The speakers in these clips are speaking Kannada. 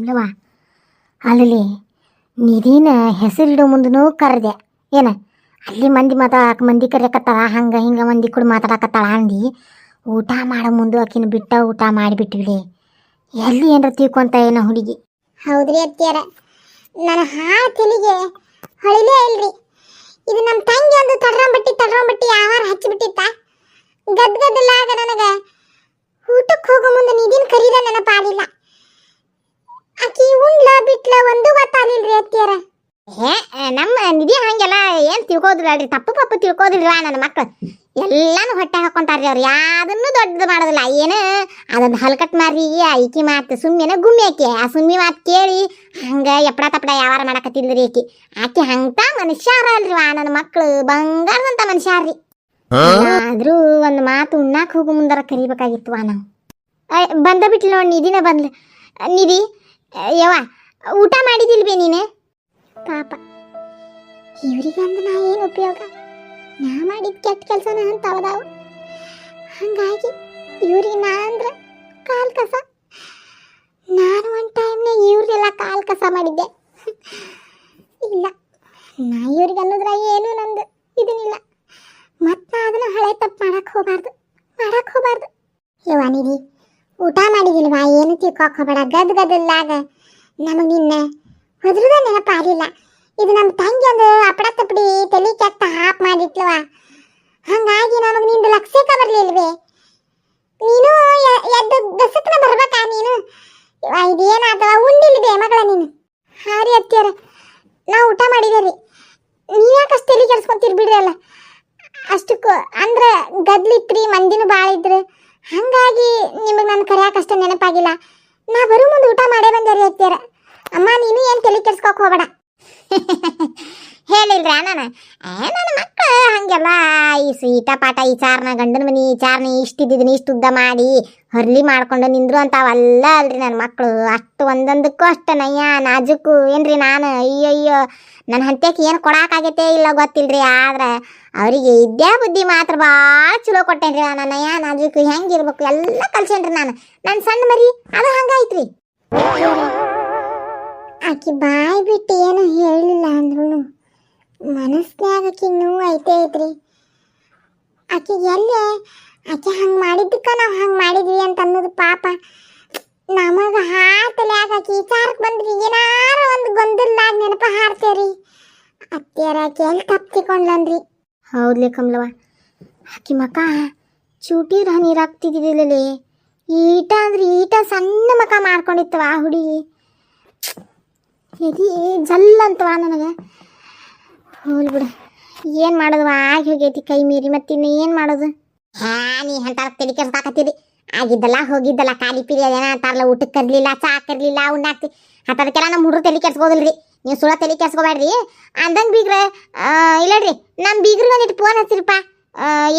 ಕಮಲವ ಅಲ್ಲಿ ನಿಧಿನ ಹೆಸರಿಡೋ ಮುಂದೂ ಕರೆದೆ. ಏನ? ಅಲ್ಲಿ ಮಂದಿ ಮಾತಾಡಕ್ಕೆ ಮಂದಿ ಕರೆಯಕತ್ತಾಳ, ಹಂಗೆ ಹಿಂಗೆ ಮಂದಿ ಕೂಡ ಮಾತಾಡಕತ್ತಾಳ ಅಂದು. ಊಟ ಮಾಡೋ ಮುಂದೆ ಆಕಿನ ಬಿಟ್ಟ ಊಟ ಮಾಡಿಬಿಟ್ಟಿವಿ ಎಲ್ಲಿ ಏನಾರ ತಿಳ್ಕೊಂತ ಏನೋ ಹುಡುಗಿ? ಹೌದ್ರಿ ಅತ್ತಿಯರ. ನನ್ನ ಹಾ ತಿಳಿಗೆ ಹೊಳಿಲೇ ಇಲ್ರಿ. ಇದು ನಮ್ಮ ತಂಗಿ ಒಂದು ತಡ್ರಂಬಟ್ಟಿ ತಡ್ರಂಬಟ್ಟಿ ಯಾವಾರ ಹಚ್ಚಿಬಿಟ್ಟಿತ್ತ. ಗದ್ಗದ್ದಲಾಗ ನನಗೆ ಊಟಕ್ಕೆ ಹೋಗೋ ಮುಂದೆ ನಿಧಿನ ಕರೀದ ನೆನಪಾಲಿಲ್ಲ ಆಕಿ ಉಂಡ್ಲ ಬಿಟ್ಲ ಒಂದು ಗೊತ್ತಾಗ್ಲಿಲ್ರಿ ಅತ್ತಿಯರ? ಹೇ ನಮ್ಮ ನಿಧಿ ಹಂಗೆಲ್ಲ ಏನು ತಿಳ್ಕೋದಿಲ್ಲ ತಪ್ಪು ಪಪ್ಪು ತಿಳ್ಕೋದಿಲ್ವಾ ನನ್ನ ಮಕ್ಳು. ಎಲ್ಲಾನು ಹೊಟ್ಟೆ ಹಾಕೊಂತಾರ್ರಿ ಅವ್ರು. ಯಾವ್ದನ್ನು ದೊಡ್ಡದು ಮಾಡೋದಿಲ್ಲ. ಏನು ಅದೊಂದು ಹಲ್ಕಟ್ ಮಾರಿ ಐಕಿ ಮಾತು ಸುಮ್ಮನೆ ಗುಮ್ಮಿ ಆಕಿ. ಆ ಸುಮ್ಮಿ ಮಾತು ಕೇಳಿ ಹಂಗೆ ಎಪ್ಪಡ ತಪ್ಪಡ ಯಾವಾರ ಮಾಡಕತ್ತಿಲ್ರಿ ಆಕಿ. ಆಕಿ ಹಂತ ಮನುಷ್ಯಾರ ಅಲ್ರಿವಾ ನನ್ನ ಮಕ್ಳು. ಬಂಗಾರದಂತ ಮನುಷ್ಯಾರ್ರಿ. ಆದ್ರೂ ಒಂದು ಮಾತು ಉಣ್ಣಾಕ್ ಹೋಗು ಮುಂದರ ಕರಿಬೇಕಾಗಿತ್ತು ನಾವು. ಅಯ್, ಬಂದ ಬಿಟ್ಲು ನೋಡಿ ನಿಧಿನ ಬಂದ್ಲು. ನಿಧಿ ಯವ್ವ, ಊಟ ಮಾಡಿದಿಲ್ವೇ ನೀನು? ಪಾಪ. ಇವ್ರಿಗಂದು ನಾ ಏನು ಉಪಯೋಗ? ನಾ ಮಾಡಿದ ಕೆಟ್ಟ ಕೆಲಸನ ಅಂತಾವದಾವ ಹಂಗಾಗಿ ಇವ್ರಿಗೆ ನಾ ಅಂದ್ರೆ ಕಾಲ್ ಕಸ. ನಾನು ಒಂದು ಟೈಮ್ನ ಇವ್ರಿಗೆಲ್ಲ ಕಾಲ್ ಕಸ ಮಾಡಿದ್ದೆ. ಇಲ್ಲ, ನಾ ಇವ್ರಿಗೆ ಅನ್ನೋದ್ರ ಏನು ನಂದು ಇದನ್ನಿಲ್ಲ ಮತ್ತೆ ಅದನ್ನು ಹಳೆ ತಪ್ಪು ಮಾಡಕ್ಕೆ ಹೋಗಬಾರ್ದು ಮಾಡಕ್ಕೆ ಹೋಗಬಾರ್ದು. ಯವ್ವ ಊಟ ಮಾಡಿದಿಲ್ವಾ? ಏನು ತಿಳ್ಕೊಕ್ ಗದ್ ಗದ್ದಲ್ಲಾಗ ನಮಗೆ ನಿನ್ನ ಹೊದ್ರದ ನೆನಪಾಗಲಿಲ್ಲ ಇದು ನಮ್ಮ ತಂಗಿ ಒಂದು ಅಪಡ ತಪ್ಪಡಿ ತಲೆ ಕೆತ್ತ ಹಾಪ್ ಮಾಡಿಟ್ಲವ ಹಂಗಾಗಿ ನಮಗೆ ನಿಂದು ಲಕ್ಷ್ಯಕ್ಕೆ ಬರಲಿಲ್ವೇ? ನೀನು ಎದ್ದು ದಸಕ್ಕನ ಬರ್ಬೇಕಾ ನೀನು? ಅಥವಾ ಉಂಡಿಲ್ವೇ ಮಗಳ ನೀನು? ಹಾರಿ ಅತ್ತಿಯರ, ನಾವು ಊಟ ಮಾಡಿದೇರಿ. ನೀವ್ಯಾಕಷ್ಟು ತಲೆ ಕೆಡ್ಸ್ಕೊಂತೀರಿ ಅಲ್ಲ ಅಷ್ಟಕ್ಕೂ ಅಂದ್ರೆ ಗದ್ಲಿತ್ರಿ, ಮಂದಿನೂ ಭಾಳ ಇದ್ರು ಹಂಗಾಗಿ ನಿಮಗೆ ನಾನು ಕರೆಯಾಕಷ್ಟು ನೆನಪಾಗಿಲ್ಲ. ನಾ ಬರೋ ಮುಂದೆ ಊಟ ಮಾಡೇ ಬಂದೆ ರೀ ಅಮ್ಮ, ನೀನು ಏನು ತಲೆ ಕೆಡ್ಸ್ಕೊಕ್ ಹೋಗ್ಬೇಡ. ಹೇಳಿಲ್ರ ನಾನು ಏ, ನನ್ನ ಮಕ್ಕಳು ಹಂಗೆಲ್ಲ, ಈ ಈಟ ಪಾಠ, ಈ ಚಾರ್ನ ಗಂಡನ ಮನಿ ಚಾರ್ನ ಇಷ್ಟಿದ್ದೀನಿ ಇಷ್ಟು ಉದ್ದ ಮಾಡಿ ಹರ್ಲಿ ಮಾಡ್ಕೊಂಡು ನಿಂದ್ರು ಅಂತಾವಲ್ಲ ಅಲ್ರಿ ನನ್ನ ಮಕ್ಕಳು ಅಷ್ಟು ಒಂದೊಂದಕ್ಕೂ ಅಷ್ಟು ನಯ್ಯ, ನಾಜುಕು. ಏನ್ರಿ ನಾನು? ಅಯ್ಯಯ್ಯೋ. ನನ್ನ ಹಂತ್ಯಕ್ಕೆ ಏನು ಕೊಡಕ್ಕಾಗೈತೆ ಇಲ್ಲ ಗೊತ್ತಿಲ್ರಿ. ಆದ್ರೆ ಅವರಿಗೆ ಇದ್ದೇ ಬುದ್ಧಿ ಮಾತ್ರ ಭಾಳ ಚಲೋ ಕೊಟ್ಟೇನ್ರಿ ನಾನು ನಯ್ಯ, ನಾಜುಕು. ಹೆಂಗಿರ್ಬೇಕು? ಎಲ್ಲ ಕಲ್ಸೇನ್ರಿ ನಾನು. ನನ್ನ ಸಣ್ಣ ಮರಿ, ಅದು ಹಂಗಾಯ್ತ್ರಿ. ಆಕಿ ಬಾಯಿ ಬಿಟ್ಟು ಏನು ಹೇಳಲಿಲ್ಲ ಅಂದ್ರೂ ಮನಸ್ಸಿನಾಗ ಆಕಿ ನೋವು ಐತೆ ಐತ್ರಿ. ಆಕೆ ಎಲ್ಲೇ? ಆಕೆ ಹಂಗೆ ಮಾಡಿದ್ದಕ್ಕ ನಾವು ಹಂಗೆ ಮಾಡಿದ್ವಿ ಅಂತ ಅನ್ನೋದು ಪಾಪ. ನಮಗೆ ಹಾತಲ್ಯಾಗ ಆಕಿ ವಿಚಾರಕ್ಕೆ ಬಂದ್ರಿ ಏನಾರು ಒಂದು ಗೊಂದಲ್ದಾಗ ನೆನಪ ರೀ ಅತ್ತಿಯರ ಆಕಿ ಎಲ್ಲಿ ತಪ್ಪಿಕೊಂಡ್ಲನ್ರಿ ಹೌದ್ಲೆ ಕಮಲವ ಆಕಿ ಮಕ ಚೂಟಿ ನೀರಾಗ್ತಿದ್ದಿಲ್ಲಲೇ ಈಟ ಅಂದ್ರೆ ಈಟ ಸಣ್ಣ ಮಕ ಮಾಡ್ಕೊಂಡಿತ್ತವ ಆ ಹುಡುಗಿ. ಎದಿ ಜಲ್ ಅಂತವ ನನಗೆ. ಹೋಲ್ ಬಿಡು. ಏನು ಮಾಡೋದು ಆಗಿ ಹೋಗೈತಿ ಕೈ ಮೀರಿ ಮತ್ತಿನ್ನು ಏನು ಮಾಡೋದು? ಹಾ, ನೀ ಅಂತ ತಲೆ ಕೆಡ್ಸಾಕತ್ತೀರಿ ಆಗಿದ್ದಲ್ಲ, ಹೋಗಿದ್ದಲ್ಲ, ಖಾಲಿ ಪಿರಿ ಅದೇನ ಅಂತಾರಲ್ಲ ಊಟಕ್ಕೆ ಕರ್ಲಿಲ್ಲ, ಚಾ ಕರ್ಲಿಲ್ಲ ಉಣ್ಣಾಕ್ತಿ ಅಂತದಕ್ಕೆಲ್ಲ ನಮ್ಮ ಹುಡುಗರು ತಲೆ ಕೆಡ್ಸ್ಕೋದಿಲ್ರಿ ನೀವು ಸುಳ ತಲೆ ಕೆಡ್ಸ್ಕೋಬೇಡ್ರಿ. ಅಂದಂಗೆ ಬೀಗ್ರೆ ಇಲ್ಲಡ್ರಿ ನಮ್ಮ ಬೀಗ್ರಿಗೆ ಒಂದಿಟ್ಟು ಫೋನ್ ಹಚ್ಚಿರಿಪ್ಪ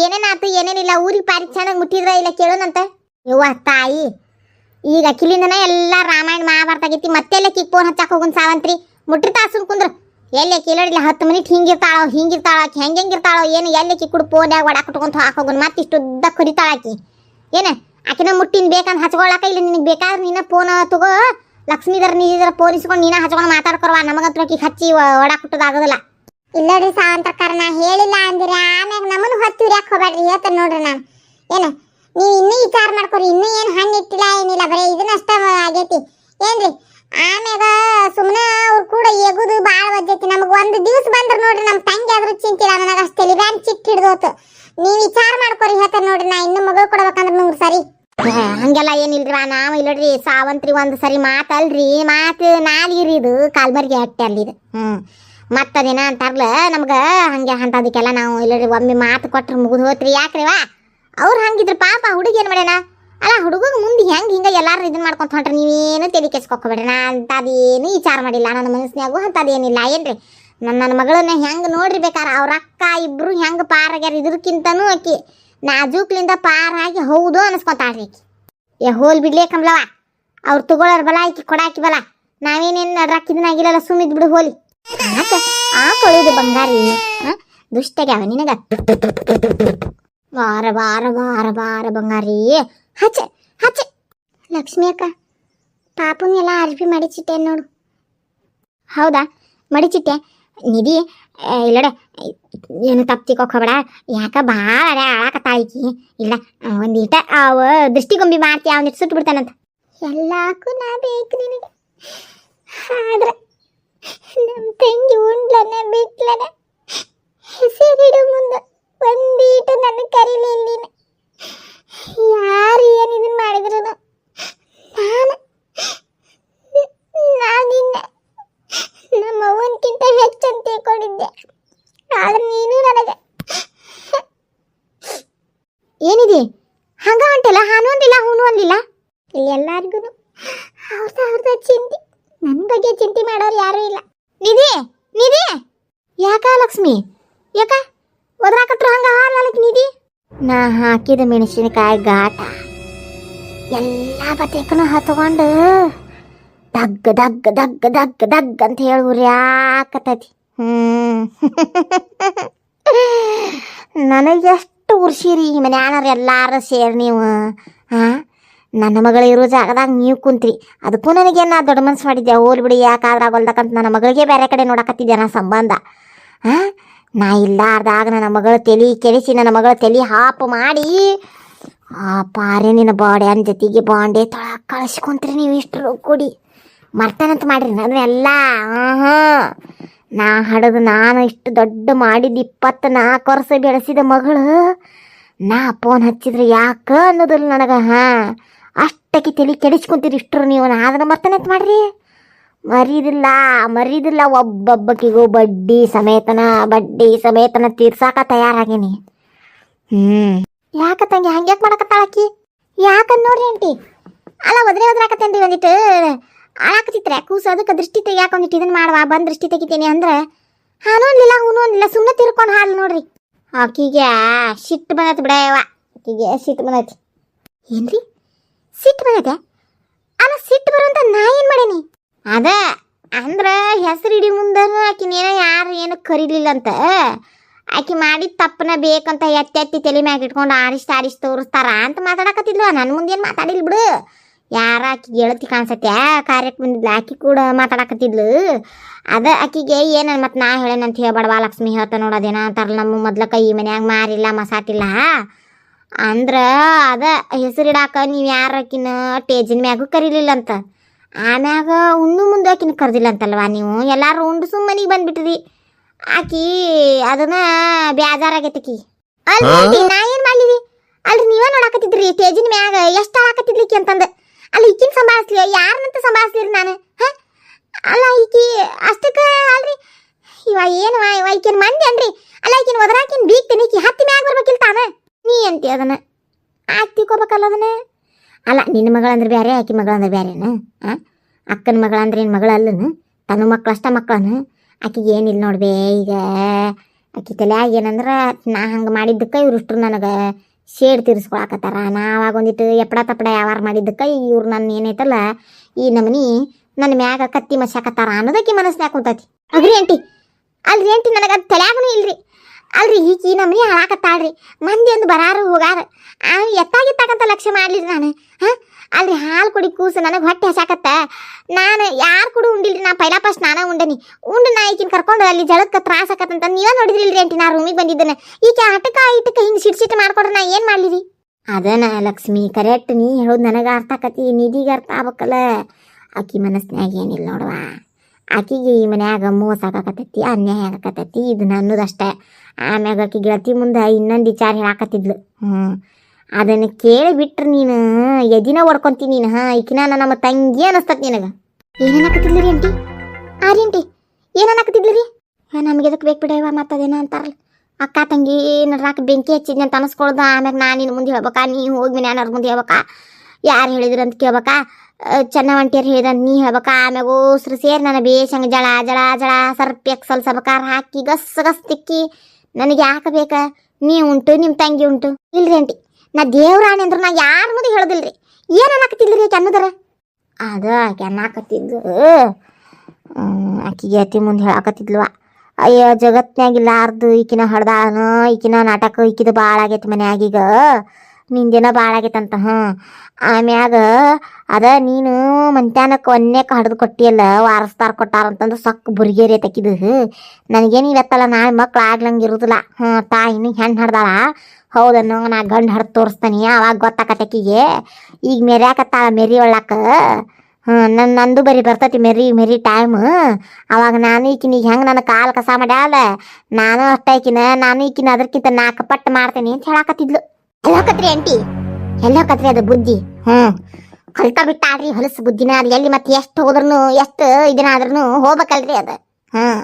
ಏನೇನು ಆತು, ಏನೇನಿಲ್ಲ, ಊರಿಗೆ ಪಾರಿ ಚೆನ್ನಾಗಿ ಮುಟ್ಟಿದ್ರ ಇಲ್ಲ ಕೇಳೋಣಂತ? ಯವ್ವ ತಾಯಿ. ಈಗ ಅಖಿಲಿಂದನೇ ಎಲ್ಲ ರಾಮಾಯಣ ಮಹಾಭಾರತ ಆಗೈತಿ ಮತ್ತೆಲ್ಲ ಕಿಕ್ ಫೋನ್ ಹಚ್ಚಾಕ ಹೋಗುನ್ ಸಾವಂತ್ರಿ. ಮುಟ್ಟಿರ್ತಾ ಸುನ್ ಕುಂದ್ರ. ಎಲ್ಲಿ ಕೇಳಿಲ್ಲ ಹತ್ತು ಮಿನಿಟ್ ಹಿಂಗಿರ್ತಾಳೋ, ಹಿಂಗಿರ್ತಾಳ, ಆಕಿ ಹೆಂಗೆ ಹೆಂಗಿರ್ತಾಳೋ, ಏನು ಎಲ್ಲಿ ಕಿಕ್ಕುಡು ಫೋನ್ಯಾಗ ಒಡಾಕ್ ಕುಟ್ಕೊಂತ ಹಾಕೋಗುನ್ ಮತ್ತೆ ಇಷ್ಟು ಉದ್ದ ಕುರಿತಾಳ ಆಕಿ. ಏನ? ಆಕಿನ ಮುಟ್ಟಿನ ಬೇಕಂತ ಹಚ್ಕೊಳಕ ಇಲ್ಲ ನಿನಗೆ ಬೇಕಾದ್ರೆ ನೀನ ಫೋನ್ ತಗೋ. ಲಕ್ಷ್ಮೀಧರ್ ನೀದಿದ್ರ ಫೋನ್ ಇಸ್ಕೊಂಡು ನೀನ ಹಚ್ಕೊಂಡು ಮಾತಾಡ್ಕೊರವ ನಮಗಂತೂ ಆಕಿ ಹಚ್ಚಿ ಒಡಾಕ್ ಕುಟ್ಟೋದಾಗೋದಿಲ್ಲ. ಇಲ್ಲಡ್ರಿ ಸಾವಂತಕಾರ ನಾ ಹೇಳಿಲ್ಲ ಅಂದಿರ, ಆಮ್ಯಾಗ ನಮ್ಮನ್ನು ಹೊತ್ತು ಯಾಕೆ ಹೋಗ್ಬೇಡ್ರಿ ನೋಡ್ರಿ ನಾನು. ಏನು? ನೀವು ಇನ್ನೂ ವಿಚಾರ ಮಾಡ್ಕೊರಿ ಇನ್ನೂ ಏನು ಹಣ್ಣು ಇಟ್ಟಿಲ್ಲ ಏನಿಲ್ಲ ಬರೀ ಇದನ್ನಷ್ಟ ಆಗೈತಿ. ಏನ್ರಿ? ಆಮ್ಯಾಗ ಸುಮ್ಮನೆ ಅವ್ರ ಕೂಡ ಎಗುದು ಭಾಳ ಒಜ್ಜೈತಿ. ನಮಗೆ ಒಂದು ದಿವಸ ಬಂದ್ರೆ ನೋಡ್ರಿ ನಮ್ಮ ತಂಗಿ ಆದ್ರೂ ಚಿಂತಿಲ್ಲ ನನಗೆ ಅಷ್ಟು ತಲೆ ಬ್ಯಾನ್ ಚಿಟ್ ಹಿಡ್ದೋತು. ನೀವು ವಿಚಾರ ಮಾಡ್ಕೊರಿ ಹೇಳ್ತಾರೆ ನೋಡ್ರಿ ನಾ ಇನ್ನೂ ಮಗಳು ಕೊಡ್ಬೇಕಂದ್ರೆ ನೂರು ಸರಿ. ಹಂಗೆಲ್ಲ ಏನಿಲ್ರಿ ನಾವು ಇಲ್ಲಡ್ರಿ ಸಾವಂತ್ರಿ ಒಂದು ಸರಿ ಮಾತಲ್ರಿ ಮಾತು ನಾಲ್ಗಿರಿ ಇದು ಕಾಲ್ಬರ್ಗಿ ಹಟ್ಟೆ ಅಲ್ಲಿ ಇದು. ಹ್ಞೂ ಮತ್ತದೇನ ಅಂತಾರಲ್ಲ ನಮ್ಗೆ ಹಂಗೆ ಅಂತದಕ್ಕೆಲ್ಲ ನಾವು ಇಲ್ಲಡ್ರಿ ಒಮ್ಮೆ ಮಾತು ಕೊಟ್ರೆ ಮುಗಿದು ಹೋತ್ರಿ. ಯಾಕ್ರಿವಾ ಅವ್ರು ಹಂಗಿದ್ರು ಪಾಪ ಹುಡುಗ ಏನು ಮಾಡ್ಯಾನ? ಅಲ್ಲ ಹುಡುಗ ಮುಂದೆ ಹೆಂಗೆ ಹಿಂಗೆ ಎಲ್ಲರೂ ಇದನ್ನ ಮಾಡ್ಕೊಂತ ಹೊಂಟ್ರೆ ನೀವೇನು ತಲೆ ಕೆಚ್ಕೊಬೇಡ್ರಿ ನಾ ಅಂಥದ್ದೇನು ವಿಚಾರ ಮಾಡಿಲ್ಲ. ನನ್ನ ಮನಸ್ಸಿನಾಗೂ ಅಂಥದ್ದೇನಿಲ್ಲ. ಏನ್ರಿ? ನನ್ನ ನನ್ನ ಮಗಳನ್ನ ಹೆಂಗೆ ನೋಡ್ರಿ ಬೇಕಾರ ಅವ್ರ ಅಕ್ಕ ಇಬ್ಬರು ಹೆಂಗೆ ಪಾರಾಗ್ಯಾರ ಇದ್ರಕ್ಕಿಂತನೂ ಆಕಿ ನಾಜೂಕ್ಲಿಂದ ಪಾರಾಗಿ ಹೌದು ಅನಿಸ್ಕೊತಾಳ್ರಿ ಆಕಿ. ಏ, ಹೋಲ್ ಬಿಡ್ಲೇ ಕಮ್ಲವ ಅವ್ರು ತಗೊಳ್ಳೋರ್ ಬಲ, ಆಕಿ ಕೊಡಾಕಿ ಬಲ. ನಾವೇನೇನು ಆಗಿಲ್ಲ ಸುಮ್ಮಿದ್ ಬಿಡು ಹೋಲಿ. ಆ ಕೊಳಿದು ಬಂಗಾರಿ ದುಷ್ಟಗೆ ದುಷ್ಟಗ್ಯಾವ ನಿನಗ? ಬಾರ ವಾರ ಬಾರ ಬಾರ ಬಂಗಾರಿ. ಹಚ್ಚ ಹಚ್ಚ. ಲಕ್ಷ್ಮಿ ಅಕ್ಕ ಪಾಪುನೆಲ್ಲ ಅರ್ಬಿ ಮಡಿಚಿಟ್ಟೆ ನೋಡು. ಹೌದಾ? ಮಡಿಚಿಟ್ಟೆ? ನಿಧಿ ಇಲ್ಲಡೆ, ಏನು ತಪ್ಪು ತಿಕ್ಕೋಬೇಡ ಯಾಕ ಭಾಳ ಆಳಾಕತ್ತಾಳಿಕಿ ಇಲ್ಲ, ಒಂದು ಇಟ ಅವ ದೃಷ್ಟಿಗೊಂಬಿ ಮಾಡ್ತೀಯ ಅವನಿಟ್ಟು ಸುಟ್ಟು ಬಿಡ್ತಾನಂತ ಎಲ್ಲಕ್ಕೂ ನಾ ಬೇಕು ನಿನಗೆ. ಆದ್ರೆ ನಮ್ಮ ತಂಗಿ ಉಂಡ್ಲನ ಬಿಟ್ಲನ ಹೆಸರಿಡು ಮುಂದೆ ಒಂದೀಟು ನನ್ನ ಕರೀಲಿಲ್ಲ ಯಾರು ಏನು ಇದನ್ನ ಮಾಡಿದ್ರು ನಾನು ನಾನಿನ್ನ ನಮ್ಮ ಅವ್ವನ್ಕಿಂತ ಹೆಚ್ಚಂತ ತಿಳ್ಕೊಂಡಿದ್ದೆ ಆದ್ರೆ ನೀನು ನನಗೆ ಏನಿದೆ? ಹಂಗ ಅಂಟಲ್ಲ ಹಾನು ಅಂದಿಲ್ಲ ಹೂನು ಅಂದಿಲ್ಲ ಎಲ್ಲಾರ್ಗು ಅವ್ರದ ಅವ್ರದ ಚಿಂತೆ. ನನ್ನ ಬಗ್ಗೆ ಚಿಂತೆ ಮಾಡೋರು ಯಾರೂ ಇಲ್ಲ. ನಿಧಿ ನಿಧಿ! ಯಾಕ ಲಕ್ಷ್ಮಿ? ಯಾಕ? ಒದ್ರಾಕತ್ರ ಹಂಗ ಹಾಲಕ್ ನಿಧಿ? ನಾ ಹಾಕಿದ ಮೆಣಸಿನಕಾಯಿ ಘಾಟ. ಎಲ್ಲ ಬತ್ತೇಕನು ಹತ್ಕೊಂಡು ದಗ್ ದಗ್ ದಗ್ ದಗ್ ದಗ್ ಅಂತ ಹೇಳಿ ನನಗೆ ಹ್ಮ್ ನನಗೆಷ್ಟು ಉರ್ಸಿರಿ? ಮನ್ಯಾನವ್ರು ಎಲ್ಲಾರು ಸೇರಿ ನೀವು ಹಾಂ ನನ್ನ ಮಗಳು ಇರೋ ಜಾಗದಾಗ ನೀವು ಕುಂತ್ರಿ. ಅದಕ್ಕೂ ನನಗೆ ನಾ ದೊಡ್ಡ ಮನ್ಸು ಮಾಡಿದ್ದೆ ಹೋಲ್ ಬಿಡಿ ಯಾಕಾದ್ರೆ ಹೊಲ್ದಕ್ಕಂತ ನನ್ನ ಮಗಳಿಗೆ ಬೇರೆ ಕಡೆ ನೋಡಕತ್ತಿದ್ದೆ ನಾ ಸಂಬಂಧ? ಹಾಂ ನಾ ಇಲ್ಲಾರ್ದಾಗ ನನ್ನ ಮಗಳು ತಲೆ ಕೆಡಿಸಿ, ನನ್ನ ಮಗಳ ತಲೆ ಹಾಪ್ ಮಾಡಿ, ಆ ಪಾರೆ ನಿನ್ನ ಬಾಡ್ಯಾನ ಜೊತೆಗೆ ಬಾಂಡೆ ತೊಳ ಕಳಿಸ್ಕೊಂತ್ರಿ ನೀವು ಇಷ್ಟು ಕೂಡಿ. ಮರ್ತಾನಂತ ಮಾಡ್ರಿ ನನ್ನ ಎಲ್ಲ ಹಾ ನಾ ಹಡದು ನಾನು ಇಷ್ಟು ದೊಡ್ಡ ಮಾಡಿದ ಇಪ್ಪತ್ತು ನಾಲ್ಕು ವರ್ಷ ಬೆಳೆಸಿದ ಮಗಳು, ನಾ ಫೋನ್ ಹಚ್ಚಿದ್ರೆ ಯಾಕ ಅನ್ನೋದಿಲ್ಲ ನನಗೆ, ಹಾಂ. ಅಷ್ಟಕ್ಕೆ ತಲೆ ಕೆಡಿಸ್ಕೊಂತೀರಿ ಇಷ್ಟರು ನೀವು, ನಾ ಅದನ್ನ ಮರ್ತೇನಂತ ಮಾಡ್ರಿ. ಮರೀದಿಲ್ಲ ಮರೀದಿಲ್ಲ, ಒಬ್ಬೊಬ್ಬಕಿಗೂ ಬಡ್ಡಿ ಸಮೇತನ ಬಡ್ಡಿ ಸಮೇತನ ತೀರ್ಸಾಕ ತಯಾರಾಗೀನಿ. ಹ್ಮ್. ಯಾಕ ತಂಗಿ, ಹಂಗ್ಯಾಕೆ ಮಾಡಕತ್ತಾಳಕ್ಕಿ? ಯಾಕಂದ್ ನೋಡ್ರಿ ಆಂಟಿ? ಅಲ್ಲ, ಒದ್ರೆ ಒದ್ರಾಕತ್ತೇನ್ರಿ ಒಂದಿಟ್ಟು ಆಳಾಕತಿತ್ರೆ ಕೂಸು ಅದಕ್ಕೆ ದೃಷ್ಟಿ ತೆಗಿಯಾಕ ಒಂದಿಟ್ಟು ಇದನ್ನ ಮಾಡುವ, ಬಂದು ದೃಷ್ಟಿ ತೆಗಿತೀನಿ ಅಂದ್ರೆ, ಹಾನು ಅನ್ಲಿಲ್ಲ, ಹೂನು ಅನ್ಲಿಲ್ಲ ಸುಮ್ಮನೆ ತಿರ್ಕೊಂಡು ಹಾಲು ನೋಡ್ರಿ. ಆಕಿಗೆ ಸಿಟ್ಟು ಬಂದೈತಿ ಬಿಡಯವ ಆಕಿಗೆ ಸಿಟ್ಟು ಬಂದೈತಿ. ಏನ್ರಿ? ಸಿಟ್ಟು ಬಂದೈತೆ? ಅಲ್ಲ, ಸಿಟ್ಟು ಬರುವಂತ ನಾ ಏನು ಮಾಡೀನಿ? ಅದ, ಅಂದ್ರೆ ಹೆಸರು ಇಡಿ ಮುಂದನು ಆಕಿನೇನ ಯಾರು ಏನು ಕರೀಲಿಲ್ಲ ಅಂತ. ಆಕಿ ಮಾಡಿದ ತಪ್ಪನ ಬೇಕಂತ ಎತ್ತಿ ಎತ್ತಿ ತಲೆ ಮ್ಯಾಗ ಇಟ್ಕೊಂಡು ಆರಿಸ್ ಆಡಿಸಿ ತೋರಿಸ್ತಾರ ಅಂತ ಮಾತಾಡಕತ್ತಿದ್ಲು. ನನ್ನ ಮುಂದೇನು ಮಾತಾಡಿಲ್ಲ ಬಿಡು. ಯಾರ ಆಕಿ ಗೆಳತಿ ಕಾಣಿಸತ್ತೆ? ಕಾರ್ಯಕ್ಕೆ ಬಂದಿದ್ಲು ಆಕಿ ಕೂಡ ಮಾತಾಡಕತ್ತಿದ್ಲು. ಅದ ಆಕಿಗೆ ಏನು ಮತ್ತೆ ನಾ ಹೇಳೇನಂತ ಹೇಳ್ಬಾಡ್ವಾ ಲಕ್ಷ್ಮಿ? ಹೇಳ್ತಾ ನೋಡೋದೇನ ಅಂತಾರಲ್ಲ ನಮ್ಮ ಮೊದ್ಲ ಕೈ ಮನ್ಯಾಗ ಮಾರಿಲ್ಲ ಮಸಾಟಿಲ್ಲ ಅಂದ್ರೆ ಅದ ಹೆಸರಿಡಾಕ ನೀವು ಯಾರಕಿನ ಟೇಜಿನ ಮ್ಯಾಗೂ ಕರೀಲಿಲ್ಲ ಅಂತ ಆಮ್ಯಾಗ ಉಣ್ಣು ಮುಂದೆ ಆಕಿನ ಕರ್ದಿಲ್ಲ ಅಂತಲ್ವಾ ನೀವು? ಎಲ್ಲಾರು ಉಂಡು ಸುಮ್ಮನಿಗೆ ಬಂದ್ಬಿಟ್ರಿ. ಆಕಿ ಅದನ್ನ ಬೇಜಾರಾಗೈತಕಿ ಅಲ್ರಿ ನಾ ಏನು ಮಾಡ್ಲಿರಿ? ಅಲ್ರಿ ನೀವೇ ನೋಡಾಕತ್ತಿದ್ರಿ ಸ್ಟೇಜಿನ ಮ್ಯಾಗ ಎಷ್ಟು ಹಾಕತ್ತಿದ್ಲಿಕ್ಕೆ ಅಂತಂದ. ಅಲ್ಲಿ, ಈಕಿನ ಸಂಭಾಳಿಸ್ಲಿ ಯಾರನ್ನಂತ ಸಂಭಾಳಿಸ್ಲಿರಿ ನಾನು? ಅಲ್ಲ, ಈಕಿ ಅಷ್ಟಕ್ಕೆ ಅಲ್ರಿ. ಇವ ಏನು ಇವ ಈಕಿನ ಮಂದಿ ಅನ್ರಿ ಅಲ್ಲ, ಈಕಿನ ಒದರಾಕಿನ ಬೀಗ್ತೀನಿ, ಈಕಿ ಹತ್ತಿ ಮ್ಯಾಗ ಬರ್ಬೇಕಿಲ್ ತಾನ. ನೀ ಅಂತಿ ಅದನ್ನ. ಆಗ್ತಿಕೋಬೇಕಲ್ಲ ಅದನ್ನ. ಅಲ್ಲ, ನಿನ್ನ ಮಗಳಂದ್ರೆ ಬೇರೆ ಆಕಿ ಮಗಳಂದ್ರೆ ಬೇರೆನ ಹಾಂ? ಅಕ್ಕನ ಮಗಳಂದ್ರೆ ನಿನ್ನ ಮಗಳ ಅಲ್ಲನು? ತನ್ನ ಮಕ್ಳು ಅಷ್ಟ ಮಕ್ಕಳನು ಆಕಿಗೆ ಏನಿಲ್ಲ ನೋಡ್ಬೇ ಈಗ? ಆಕಿ ತಲೆಯಾಗ ಏನಂದ್ರೆ ನಾ ಹಂಗೆ ಮಾಡಿದ್ದಕ್ಕೆ ಇವ್ರು ಇಷ್ಟರು ನನಗೆ. ಶೇಡ್ ತೀರಿಸ್ಕೊಳಕತ್ತಾರ. ನಾವಾಗ ಒಂದಿಟ್ಟು ಎಪ್ಪಡ ತಪ್ಪಡ ವ್ಯವಹಾರ ಮಾಡಿದ್ದಕ್ಕೆ ಇವ್ರು ನನ್ನ ಏನೈತಲ್ಲ, ಈ ನಮನಿ ನನ್ನ ಮ್ಯಾಗ ಕತ್ತಿ ಮಸಾಕತ್ತಾರ ಅನ್ನೋದಕ್ಕೆ ಮನಸ್ಸಿನಾಗ ಕುಂತತಿ ಅಗ್ರಿ ಆಂಟಿ, ಅಲ್ರಿ ಆಂಟಿ, ನನಗೆ ಅದು ತಲ್ಯಾಗನೂ ಇಲ್ರಿ. ಅಲ್ರಿ ಈಕಿ ನಮನಿ ಹಾಳಾಕತ್ತಾಳ್ರಿ. ಮಂದಿ ಒಂದು ಬರಾರು ಹೋಗಾರ. ಆ ಎತ್ತಾಗಿತ್ತಕ್ಕಂತ ಲಕ್ಷ್ಯ ಮಾಡ್ಲಿರಿ ನಾನು. ಹಾಂ? ಅಲ್ರಿ ಹಾಲು ಕುಡಿ ಕೂಸು, ನನಗೆ ಹೊಟ್ಟೆ ಹಸಾಕತ್ತ ನಾನು ಯಾರು ಕೂಡ ಉಂಡಿಲ್ರಿ, ನಾ ಪೈಲಾ ಫಸ್ಟ್ ನಾನ ಉಂಡನಿ. ಉಂಡು ನಾ ಈಕಿನ ಕರ್ಕೊಂಡು ಅಲ್ಲಿ ಜಳಕ್ಕೆ ತ್ರಾಸ ಆಕತ್ತಂತ ನೀವೇ ನೋಡಿದ್ರಿಲ್ರಿ ಆಂಟಿ, ನಾ ರೂಮಿಗೆ ಬಂದಿದ್ದನ ಈಕೆ ಆಟಕ ಇಟ್ಟಕ ಹಿಂಗೆ ಸಿಟ್ ಸಿಟ್ ಮಾಡ್ಕೊಡ್ರಿ ನಾ ಏನು ಮಾಡಲಿರಿ? ಅದನ ಲಕ್ಷ್ಮಿ ಕರೆಕ್ಟ್ ನೀ ಹೇಳೋದು ನನಗೆ ಅರ್ಥ ಆಕತಿ ನಿಧಿಗೆ ಅರ್ಥ ಆಗ್ಬೇಕಲ್ಲ. ಆಕಿ ಮನಸ್ಸಿನಾಗ ಏನಿಲ್ಲ ನೋಡುವ. ಆಕಿಗೆ ಈ ಮನ್ಯಾಗ ಮೋಸ ಆಗಾಕತ್ತೈತಿ, ಅನ್ಯಾಯ ಆಗಾಕತ್ತೈತಿ, ಇದನ್ನ ಅನ್ನೋದಷ್ಟೇ. ಆಮ್ಯಾಗ ಆಕಿ ಗೆಳತಿ ಮುಂದೆ ಇನ್ನೊಂದು ವಿಚಾರ ಹೇಳಾಕತ್ತಿದ್ಲು. ಹ್ಞೂ ಅದನ್ನು ಕೇಳಿ ಬಿಟ್ರೆ ನೀನು, ಎದಿನ ಹೊಡ್ಕೊಂತೀನಿ ನೀನು, ಹಾಂ? ಈಕಿನ ನಮ್ಮ ತಂಗಿ ಅನಸ್ತತ್ ನಿನಗೆ. ಏನೇನಾಕತ್ತಿದ್ಲಿ ರೀ ಆಂಟಿ? ಆ ರೀ ಆಂಟಿ ರೀ ನಮಗೆ ಎದಕ್ಕೆ ಬೇಕು ಬಿಡವ ಮತ್ತು ಅದೇನೋ ಅಂತಾರಲ್ಲ. ಅಕ್ಕ ತಂಗಿ ನಡ್ರಾಕ ಬೆಂಕಿ ಹಚ್ಚಿದ್ನಿ ಅಂತ ಅನಸ್ಕೊಳ್ದ, ಆಮ್ಯಾಗ ನಾನು ನಿನ್ನ ಮುಂದೆ ಹೇಳ್ಬೇಕಾ? ನೀ ಹೋಗಿ ಮನ್ಯಾನವ್ರ ಮುಂದೆ ಹೇಳ್ಬೇಕಾ? ಯಾರು ಹೇಳಿದ್ರು ಅಂತ ಕೇಳ್ಬೇಕಾ? ಚೆನ್ನವಂಟಿಯರು ಹೇಳಿದಂತ ನೀ ಹೇಳ್ಬೇಕಾ? ಆಮ್ಯಾಗ ಓಸ್ರು ಸೇರಿ ನನ್ನ ಬೇಷಂಗ ಜಳ ಜಳ ಜಳ ಸರ್ಪ್ಯಕ್ಕೆ ಸ್ವಲ್ಪ ಹಾಕಿ ಗಸ್ ಗಸ್ ತಿಕ್ಕಿ, ನನಗೆ ಯಾಕೆ ಬೇಕಾ? ನೀ ಉಂಟು ನಿಮ್ಮ ತಂಗಿ ಉಂಟು. ಇಲ್ರಿ ಆಂಟಿ. ನಾ ದೇವ್ರಾಣಿ ಅಂದ್ರೆ ನಾ ಯಾರ ಮುಂದೆ ಹೇಳೋದಿಲ್ರಿ? ಏನು ಅನ್ನಕತ್ತಿಲ್ರಿ ಆಕೆ ಅನ್ನೋದರ? ಅದ ಆಕೆ ಅನ್ನಕತ್ತಿದ್ದು. ಆಕಿಗೆ ಅತಿ ಮುಂದೆ ಹೇಳಕತ್ತಿದ್ಲವ. ಅಯ್ಯೋ, ಜಗತ್ನ್ಯಾಗ ಇಲ್ಲಾರ್ದು ಈಕಿನ ಹಡ್ದಾಳನ ಈಕಿನ ನಾಟಕ ಈಕಿದ ಭಾಳ ಆಗೈತಿ ಮನ್ಯಾಗ ಈಗ. ನಿಂದಿನ ಭಾಳ ಆಗೈತಂತ ಹ್ಞೂ ಆಮ್ಯಾಗ ಅದ ನೀನು ಮಂತ್ಯಾನಕ್ಕೆ ಒನ್ನೇಕ ಹಡ್ದು ಕೊಟ್ಟಿಯಲ್ಲ ವಾರಸ್ತಾರ ಕೊಟ್ಟಾರಂತಂದು ಸಕ್ಕ ಬುರ್ಗೇರಿ ತಕ್ಕಿದು ನನಗೇನು ಇವತ್ತಲ್ಲ, ನಾಳೆ ಮಕ್ಳು ಆಗ್ಲಂಗೆ ಇರುದಿಲ್ಲ. ಹ್ಞೂ ತಾಯಿನೂ ಹೆಣ್ಣು ಹಡ್ದಾಳ. ಹೌದನ್ನೋ ನಾ ಗಂಡು ಹಡ್ದು ತೋರಿಸ್ತಾನೆ, ಅವಾಗ ಗೊತ್ತಾಕತ್ತಕಿಗೆ ಈಗ ಮೆರ್ಯಾಕತ್ತ ಮೆರಿ ಒಳ್ಳಾಕ? ಹ್ಞೂ ನನ್ನ ನಂದು ಬರೀ ಬರ್ತೈತಿ ಮೆರಿ ಮೆರಿ ಟೈಮ್ ಅವಾಗ ನಾನು ಈಕಿನ, ಈಗ ಹೆಂಗೆ ನನ್ನ ಕಾಲು ಕಸ ಮಾಡ್ಯಾಳ? ನಾನು ಅಷ್ಟ ಈಕಿನ, ನಾನು ಈಕಿನ ಅದಕ್ಕಿಂತ ನಾಲ್ಕು ಪಟ್ಟು ಮಾಡ್ತೇನೆ ಅಂತ ಹೇಳಾಕತ್ತಿದ್ಲು. ಎಲ್ಲೋಕತ್ರಿ ಆಂಟಿ? ಎಲ್ಲೋಕತ್ರಿ ಅದು ಬುದ್ಧಿ? ಹ್ಞೂ ಕಲ್ತ ಬಿಟ್ಟಾಡ್ರಿ ಹೊಲಸು ಬುದ್ಧಿನ, ಅದು ಎಲ್ಲಿ ಮತ್ತೆ ಎಷ್ಟು ಹೋದ್ರೂ ಎಷ್ಟು ಇದನ್ನಾದ್ರೂ ಹೋಗ್ಬೇಕಲ್ರಿ ಅದು. ಹಾಂ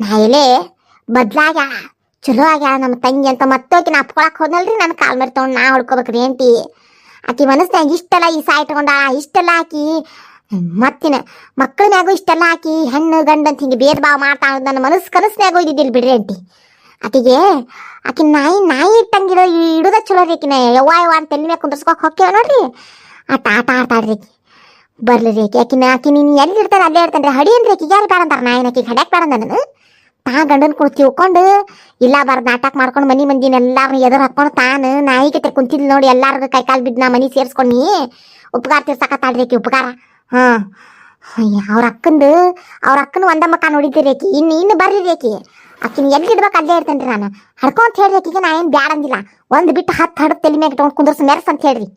ನಾ ಎಲೆ ಬದ್ಲಾಗ ಚಲೋ ಆಗ್ಯಾಳ ನಮ್ಮ ತಂಗಿ ಅಂತ ಮತ್ತೆ ಆಕಿನ ಅಪ್ಕೊಳಕ್ ಹೋದ್ನಲ್ರಿ ನನ್ನ ಕಾಲ್ ಮೇಲೆ ತೊಗೊಂಡು ನಾ ಹೊಡ್ಕೋಬೇಕ್ರಿ ಆಂಟಿ ಆಕಿ ಮನಸ್ನಾಗ ಇಷ್ಟೆಲ್ಲ ಈ ಸಾಯ್ ತಗೊಂಡ, ಇಷ್ಟೆಲ್ಲ ಹಾಕಿ ಮತ್ತಿನ ಮಕ್ಕಳ ಮ್ಯಾಗೂ ಇಷ್ಟೆಲ್ಲ ಹಾಕಿ ಹೆಣ್ಣು ಗಂಡ ಅಂತ ಹಿಂಗೆ ಭೇದ ಭಾವ ಮಾಡ್ತಾ ನನ್ನ ಮನಸ್ಸು ಕನಸ್ನಾಗ ಇದ್ದಿದ್ದಿಲ್ಲ ಬಿಡ್ರಿ ಅಂತಿ. ಆಕಿಗೆ, ಆಕಿ ನಾಯಿ ನಾಯಿ ಇಟ್ಟಂಗಿರೋ ಇಡೋದ ಚಲೋ ರೀ ಆಕಿನ ಯವ್ವ ಯವ್ವ ಅಂತ ತಲೆ ಮ್ಯಾಗ ಕುಂದರ್ಸ್ಕೊಕ್ ಹೋಗ್ತೇವ ನೋಡ್ರಿ. ಆಟ ಆಟ ಆಡ್ತಾಳ್ರಿ ಬರ್ಲಿ ರೀ ಆಕಿ. ಆಕಿನ ಆಕಿ ನೀನು ಎಲ್ಲಿ ಇರ್ತಾನೆ ಅಲ್ಲೇ ಇರ್ತಾನೆ ರೀ ಅಂದ್ರೆ ಆಕಿಗೆ ಯಾರು ಬೇಡ ಅಂತಾರೆ ನಾಯಿನ ಆಕಿಗೆ ಹಡ್ಯಾಕ್ ಬೇಡ ನಾನು? ತಾ ಗಂಡನ ಕೂಡ ತಿಳ್ಕೊಂಡು ಇಲ್ಲ ಬಾರ್ದು ನಾಟಕ ಮಾಡ್ಕೊಂಡು ಮನಿ ಮಂದಿನೆಲ್ಲಾರನ್ನ ಎದುರು ಹಾಕೊಂಡು ತಾನು ನಾಯಿಗೆ ಕುಂತಿದ್ ನೋಡಿ ಎಲ್ಲಾರ್ಗು ಕೈ ಕಾಲು ಬಿದ್ದು ನಾ ಮನಿ ಸೇರಿಸ್ಕೊಂಡು ಉಪಕಾರ ತೀರ್ಸಕತ್ತಾಳ್ರಿ ಆಕಿ ಉಪಕಾರ. ಹಾಂ. ಅವ್ರ ಅಕ್ಕಂದು ಅವ್ರ ಅಕ್ಕನ ಒಂದ ಮಕ್ಕ ನೋಡಿದ್ದೀರಿ ಆಕಿ ಇನ್ನು ಇನ್ನು ಬರ್ರಿ ಆಕಿ. ಆಕಿನ ಎಲ್ಲಿ ಇಡ್ಬೇಕು ಅಲ್ಲೇ ಇರ್ತೇನೆ ರೀ ನಾನು ಹಡ್ಕೊಂತ ಹೇಳ್ರಿ ಆಕಿಗೆ ನಾ ಏನು ಬ್ಯಾಡಂಗಿಲ್ಲ ಒಂದು ಬಿಟ್ಟು ಹತ್ತು ಹಡದ್ ತಲೆ ಮ್ಯಾಗ ಇಟ್ಕೊಂಡು ಕುಂದರ್ಸು ಮೆರ್ಸ್ ಅಂತ ಹೇಳ್ರಿ.